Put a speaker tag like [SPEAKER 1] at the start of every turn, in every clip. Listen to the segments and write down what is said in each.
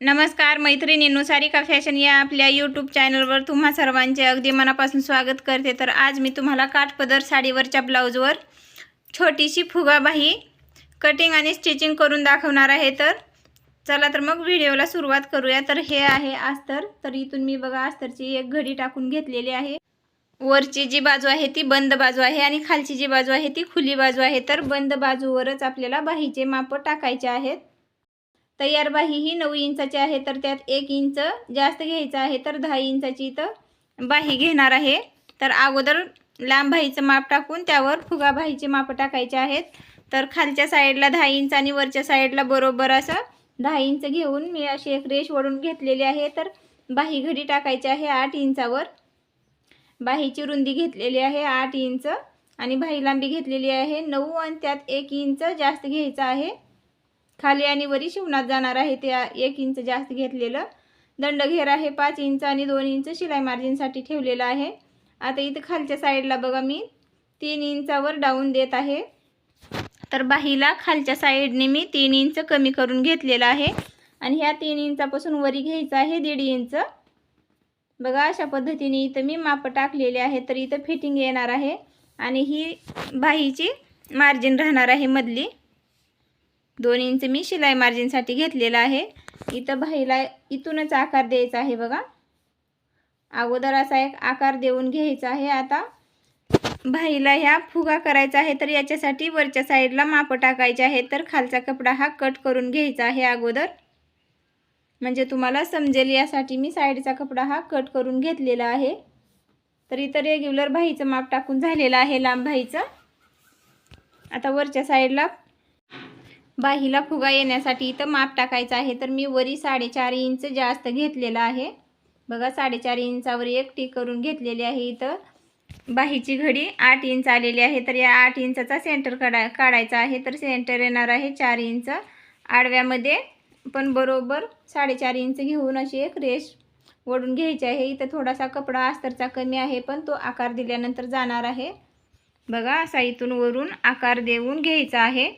[SPEAKER 1] नमस्कार मैत्रिणींनो सारिका फॅशन या आपल्या यूट्यूब चॅनलवर तुम्हा सर्वांचे अगदी मनापासून स्वागत करते. तर आज मी तुम्हाला काठपदर साडीवरच्या ब्लाऊजवर छोटीशी फुगाबाही कटिंग आणि स्टिचिंग करून दाखवणार आहे. तर चला तर मग व्हिडिओला सुरुवात करूया. तर हे आहे अस्तर. तर इथून मी बघा अस्तरची एक घडी टाकून घेतलेली आहे. वरची जी बाजू आहे ती बंद बाजू आहे आणि खालची जी बाजू आहे ती खुली बाजू आहे. तर बंद बाजूवरच आपल्याला बाहीचे माप टाकायचे आहेत. तयार बाही ही नऊ इंचाची आहे तर त्यात एक इंच जास्त घ्यायचं आहे तर दहा इंचाची इथं बाही घेणार आहे. तर अगोदर लांब बाहीचं माप टाकून त्यावर फुगा बाहीचे माप टाकायचे आहेत. तर खालच्या साईडला दहा इंच आणि वरच्या साईडला बरोबर असं दहा इंच घेऊन मी अशी एक रेष ओढून घेतलेली आहे. तर बाही घडी टाकायची आहे आठ इंचावर. बाहीची रुंदी घेतलेली आहे आठ इंच आणि बाही लांबी घेतलेली आहे नऊ आणि त्यात एक इंच जास्त घ्यायचं आहे. खाली आणि वरी शिवणात जाणार आहे. ते एक इंच जास्त घेतलेलं. दंडघेर आहे पाच इंच आणि दोन इंच शिलाई मार्जिनसाठी ठेवलेलं आहे. आता इथं खालच्या साईडला बघा मी. तीन इंचावर डाऊन देत आहे. तर बाहीला खालच्या साईडने मी तीन इंच कमी करून घेतलेलं आहे. आणि ह्या तीन इंचापासून वरी घ्यायचं आहे दीड इंच. बघा अशा पद्धतीने इथं मी माप टाकलेले आहे तर इथं फिटिंग येणार आहे. आणि ही बाहीची मार्जिन राहणार आहे मधली. दोन इंच मी शिलाई मार्जिनसाठी घेतलेला आहे. इथं बाहीला इथूनच आकार द्यायचा आहे बघा. अगोदर असा एक आकार देऊन घ्यायचा आहे. आता बाहीला ह्या फुगा करायचा आहे तर याच्यासाठी वरच्या साईडला माप टाकायचे आहे. तर खालचा कपडा हा कट करून घ्यायचा आहे अगोदर. म्हणजे तुम्हाला समजेल यासाठी मी साईडचा कपडा हा कट करून घेतलेला आहे. तर इथं रेग्युलर बाहीचं माप टाकून झालेलं आहे लांब बाहीचं आता वरच्या साईडला बाहीला फुगा येण्यासाठी इथं माप टाकायचं आहे. तर मी वरी साडेचार इंच जास्त घेतलेला आहे. बघा साडेचार इंचावर एक टी करून घेतलेली आहे इथं. बाहीची घडी आठ इंच आलेली आहे. तर या आठ इंचाचा सेंटर काढा काढायचा आहे. तर सेंटर येणार आहे चार इंच. आडव्यामध्ये पण बरोबर साडेचार इंच घेऊन अशी एक रेश ओढून घ्यायची आहे. इथं थोडासा कपडा अस्तरचा कमी आहे पण तो आकार दिल्यानंतर जाणार आहे. बघा असा इथून वरून आकार देऊन घ्यायचा आहे.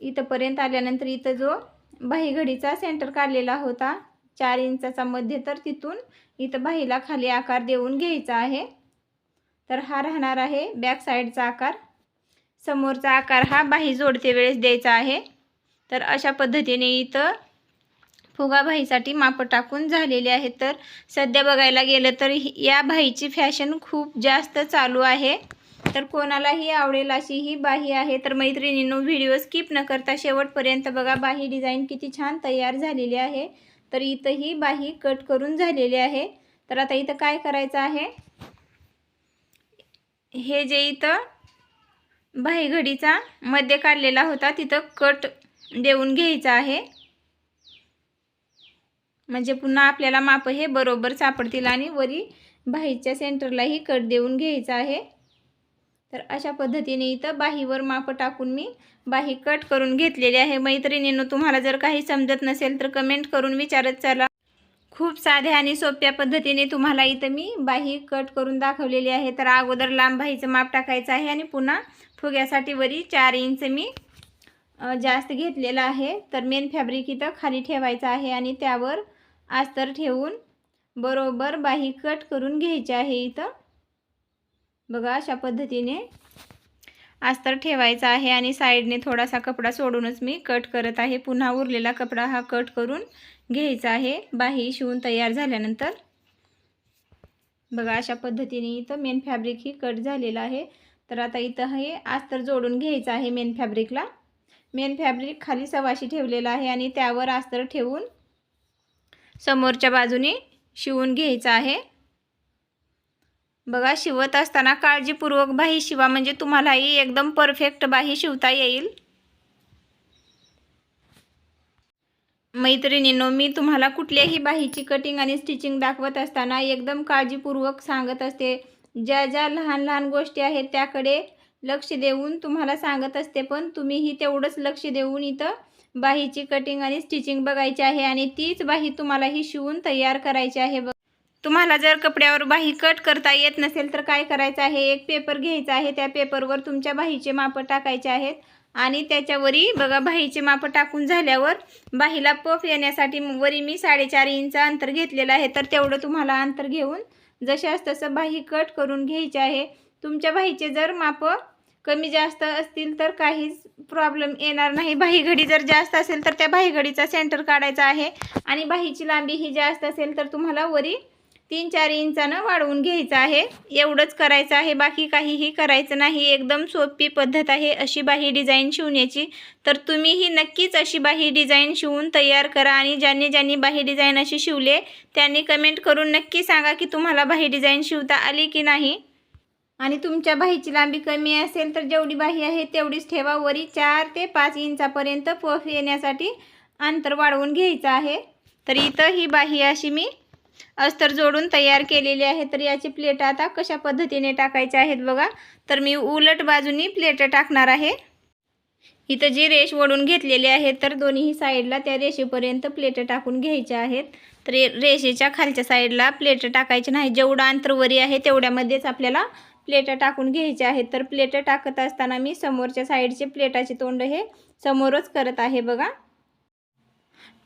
[SPEAKER 1] इथंपर्यंत आल्यानंतर इथं जो बाहीघडीचा सेंटर काढलेला होता चार इंचाचा मध्य तर तिथून इथं बाहीला खाली आकार देऊन घ्यायचा आहे. तर हा राहणार आहे बॅक साईडचा आकार. समोरचा आकार हा बाही जोडते वेळेस द्यायचा आहे. तर अशा पद्धतीने इथं फुगा भाईसाठी मापं टाकून झालेले आहेत. तर सध्या बघायला गेलं तर या भाईची फॅशन खूप जास्त चालू आहे. तर कोणालाही आवडेल अशी ही बाही आहे. तर मैत्रिणींनो व्हिडिओ स्किप न करता शेवटपर्यंत बघा बाही डिझाईन किती छान तयार झालेली आहे. तर इथं ही बाही कट करून झालेली आहे. तर आता इथं काय करायचं आहे? हे जे इथं बाहीघडीचा मध्ये काढलेला होता तिथं कट देऊन घ्यायचा आहे. म्हणजे पुन्हा आपल्याला माप हे बरोबर सापडतील आणि वरी बाहीच्या सेंटरलाही कट देऊन घ्यायचा आहे. तर अशा पद्धतीने इथं बाहीवर माप टाकून मी बाही कट करून घेतलेली आहे. मैत्रिणींनो तुम्हाला जर काही समजत नसेल तर कमेंट करून विचारत चला. खूप साध्या आणि सोप्या पद्धतीने तुम्हाला इथं मी बाही कट करून दाखवलेली आहे. तर अगोदर लांब बाहीचं माप टाकायचं आहे आणि पुन्हा फुग्यासाठी वरी चार इंच मी जास्त घेतलेलं आहे. तर मेन फॅब्रिक इथं खाली ठेवायचं आहे आणि त्यावर अस्तर ठेवून बरोबर बाही कट करून घ्यायची आहे इथं. बघा अशा पद्धतीने अस्तर ठेवायचा आहे आणि साईडने थोडासा कपडा सोडूनच मी कट करत आहे. पुन्हा उरलेला कपडा हा कट करून घ्यायचा आहे. बाही शिवून तयार झाल्यानंतर बघा अशा पद्धतीने इथं मेन फॅब्रिक ही कट झालेलं आहे. तर आता इथं हे अस्तर जोडून घ्यायचं आहे मेन फॅब्रिकला. मेन फॅब्रिक खाली सवाशी ठेवलेला आहे आणि त्यावर अस्तर ठेवून समोरच्या बाजूने शिवून घ्यायचं आहे. बघा शिवत असताना काळजीपूर्वक बाही शिवा म्हणजे तुम्हालाही एकदम परफेक्ट बाही शिवता येईल. मैत्रिणींनो मी तुम्हाला कुठल्याही बाहीची कटिंग आणि स्टिचिंग दाखवत असताना एकदम काळजीपूर्वक सांगत असते. ज्या ज्या लहान लहान गोष्टी आहेत त्याकडे लक्ष देऊन तुम्हाला सांगत असते पण तुम्हीही तेवढंच लक्ष देऊन इथं बाहीची कटिंग आणि स्टिचिंग बघायची आहे आणि तीच बाही तुम्हालाही शिवून तयार करायची आहे. बघ तुम्हाला जर कपड्यावर बाही कट करता येत नसेल तर काय करायचं आहे? एक पेपर घ्यायचा आहे. त्या पेपरवर तुमच्या बाहीचे माप टाकायचे आहेत. आणि त्याच्यावरी बघा बाहीचे माप टाकून झाल्यावर बाहीला पफ येण्यासाठी वरी मी साडेचार इंच अंतर घेतलेलं आहे. तर तेवढं तुम्हाला अंतर घेऊन जशास तसं बाही कट करून घ्यायचे आहे. तुमच्या बाहीचे जर मापं कमी जास्त असतील तर काहीच प्रॉब्लेम येणार नाही. बाहीघडी जर जास्त असेल तर त्या बाहीघडीचा सेंटर काढायचा आहे. आणि बाहीची लांबी ही जास्त असेल तर तुम्हाला वरी तीन चार इंचानं वाढवून घ्यायचं आहे. एवढंच करायचं आहे बाकी काहीही करायचं नाही. एकदम सोपी पद्धत आहे अशी बाही डिझाईन शिवण्याची. तर तुम्हीही नक्कीच अशी बाही डिझाईन शिवून तयार करा आणि ज्यांनी ज्यांनी बाही डिझाईन अशी शिवले त्यांनी कमेंट करून नक्की सांगा की तुम्हाला बाही डिझाईन शिवता आली की नाही. आणि तुमच्या बाहीची लांबी कमी असेल तर जेवढी बाही आहे तेवढीच ठेवा. वरी चार ते पाच इंचापर्यंत पफ येण्यासाठी अंतर वाढवून घ्यायचं आहे. तर इथं ही बाही अशी मी अस्तर जोडून तयार केलेली आहे. तर याची प्लेट आता कशा पद्धतीने टाकायच्या आहेत बघा. तर मी उलट बाजूनी प्लेट टाकणार आहे. इथं जी रेष ओढून घेतलेली आहे तर दोन्ही साईडला त्या रेषेपर्यंत प्लेट टाकून घ्यायच्या आहेत. तर रेषेच्या खालच्या साईडला प्लेट टाकायचे नाही. जेवढं अंतरवरी आहे तेवढ्यामध्येच आपल्याला प्लेट टाकून घ्यायचे आहेत. तर प्लेट टाकत असताना मी समोरच्या साईडचे प्लेटाचे तोंड हे समोरच करत आहे बघा.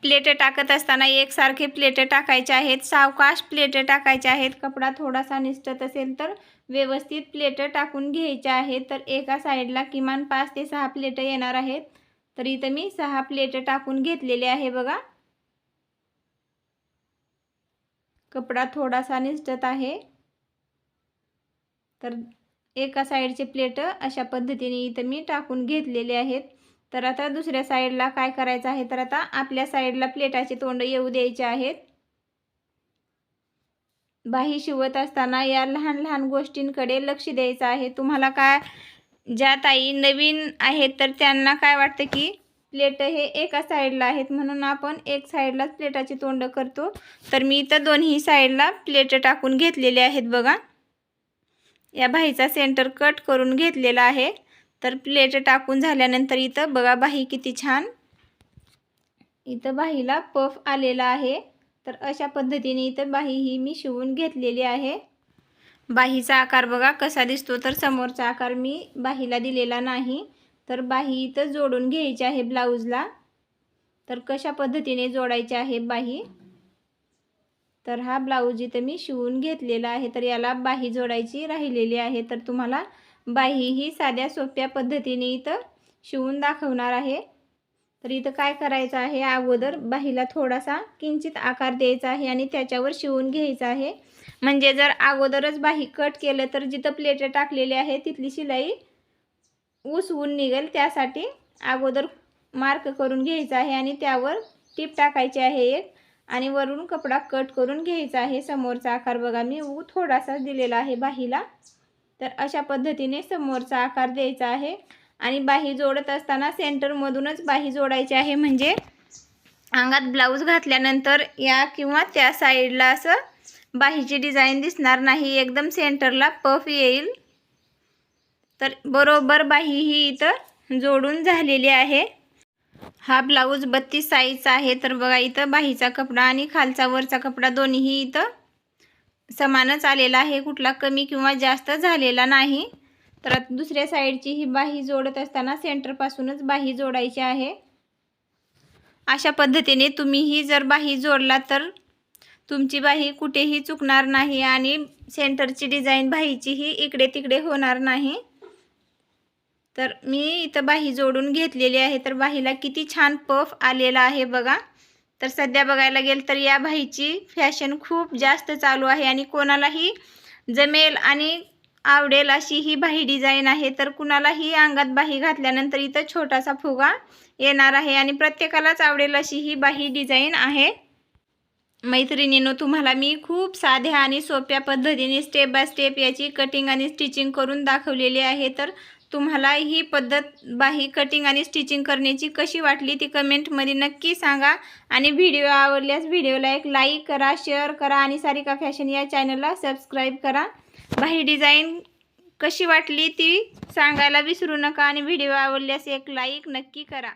[SPEAKER 1] प्लेटे टाकत असताना एकसारखे प्लेटे टाकायचे आहेत. सावकाश प्लेटे टाकायचे आहेत. कपडा थोडासा निसटत असेल तर व्यवस्थित प्लेटं टाकून घ्यायचे आहेत. तर एका साईडला किमान पाच ते सहा प्लेटं येणार आहेत. तर इथं मी सहा प्लेटं टाकून घेतलेले आहे बघा. कपडा थोडासा निसटत आहे. तर एका साईडचे प्लेटं अशा पद्धतीने इथं मी टाकून घेतलेले आहेत. तर आता दुसऱ्या साईडला काय करायचं आहे? तर आता आपल्या साईडला प्लेटाचे तोंड येऊ द्यायचे आहेत. बाही शिवत असताना या लहान लहान गोष्टींकडे लक्ष द्यायचं आहे. तुम्हाला काय ज्या ताई नवीन आहेत तर त्यांना काय वाटतं की प्लेट हे एका साईडला आहेत म्हणून आपण एक साईडलाच प्लेटाचे तोंड करतो. तर मी इथं दोन्ही साईडला प्लेट टाकून घेतलेले आहेत बघा. या बाहीचा सेंटर कट करून घेतलेला आहे. तर प्लेट टाकून झाल्यानंतर इथं बघा बाही किती छान. इथं बाहीला पफ आलेला आहे. तर अशा पद्धतीने इथं बाही ही मी शिवून घेतलेली आहे. बाहीचा आकार बघा कसा दिसतो तर समोरचा आकार मी बाहीला दिलेला नाही. तर बाही इथं जोडून घ्यायची आहे ब्लाऊजला. तर कशा पद्धतीने जोडायचे आहे बाही? तर हा ब्लाऊज इथं मी शिवून घेतलेला आहे. तर याला बाही जोडायची राहिलेली आहे. तर तुम्हाला बाही ही साध्या सोप्या पद्धतीने इथं शिवून दाखवणार आहे. तर इथं काय करायचं आहे? अगोदर बाहीला थोडासा किंचित आकार द्यायचा आहे आणि त्याच्यावर शिवून घ्यायचा आहे. म्हणजे जर अगोदरच बाही कट केलं तर जिथं प्लेटं टाकलेली आहे तिथली शिलाई उसवून निघेल. त्यासाठी अगोदर मार्क करून घ्यायचा आहे आणि त्यावर टीप टाकायची आहे एक. आणि वरून कपडा कट करून घ्यायचा आहे. समोरचा आकार बघा मी ऊ थोडासा दिलेला आहे बाहीला तर अशा पद्धतीने समोरचा आकार द्यायचा आहे. आणि बाही जोडत असताना सेंटरमधूनच बाही जोडायची आहे. म्हणजे अंगात ब्लाऊज घातल्यानंतर या किंवा त्या साईडला असं बाहीची डिझाईन दिसणार नाही. एकदम सेंटरला पफ येईल. तर बरोबर बाही ही इथं जोडून झालेली आहे. हा ब्लाऊज बत्तीस साईजचा आहे. तर बघा इथं बाहीचा कपडा आणि खालचा वरचा कपडा दोन्हीही इथं समानच आलेला आहे कुठला कमी किंवा जास्त झालेला नाही. तर आता दुसऱ्या साईडची ही बाही जोडत असताना सेंटरपासूनच बाही जोडायची आहे. अशा पद्धतीने तुम्हीही जर बाही जोडला तर तुमची बाही कुठेही चुकणार नाही आणि सेंटरची डिझाईन बाहीचीही इकडे तिकडे होणार नाही. तर मी इथं बाही जोडून घेतलेली आहे. तर बाहीला किती छान पफ आलेला आहे बघा. तर सध्या बघायला गेलं तर या बाईची फॅशन खूप जास्त चालू आहे आणि कोणालाही जमेल आणि आवडेल अशी ही बाही डिझाईन आहे. तर कुणालाही अंगात बाही घातल्यानंतर इथं छोटासा फुगा येणार आहे आणि प्रत्येकालाच आवडेल अशी ही बाही डिझाईन आहे. मैत्रिणीनो तुम्हाला मी खूप साध्या आणि सोप्या पद्धतीने स्टेप बाय स्टेप याची कटिंग आणि स्टिचिंग करून दाखवलेली आहे. तर तुम्हाला ही पद्धत बाही कटिंग आणि स्टिचिंग करण्याची कशी वाटली ती कमेंटमध्ये नक्की सांगा. आणि व्हिडिओ आवडल्यास व्हिडिओला एक लाईक करा शेअर करा आणि सारिका फॅशन या चॅनलला सबस्क्राईब करा. बाही डिझाईन कशी वाटली ती सांगायला विसरू नका आणि व्हिडिओ आवडल्यास एक लाईक नक्की करा.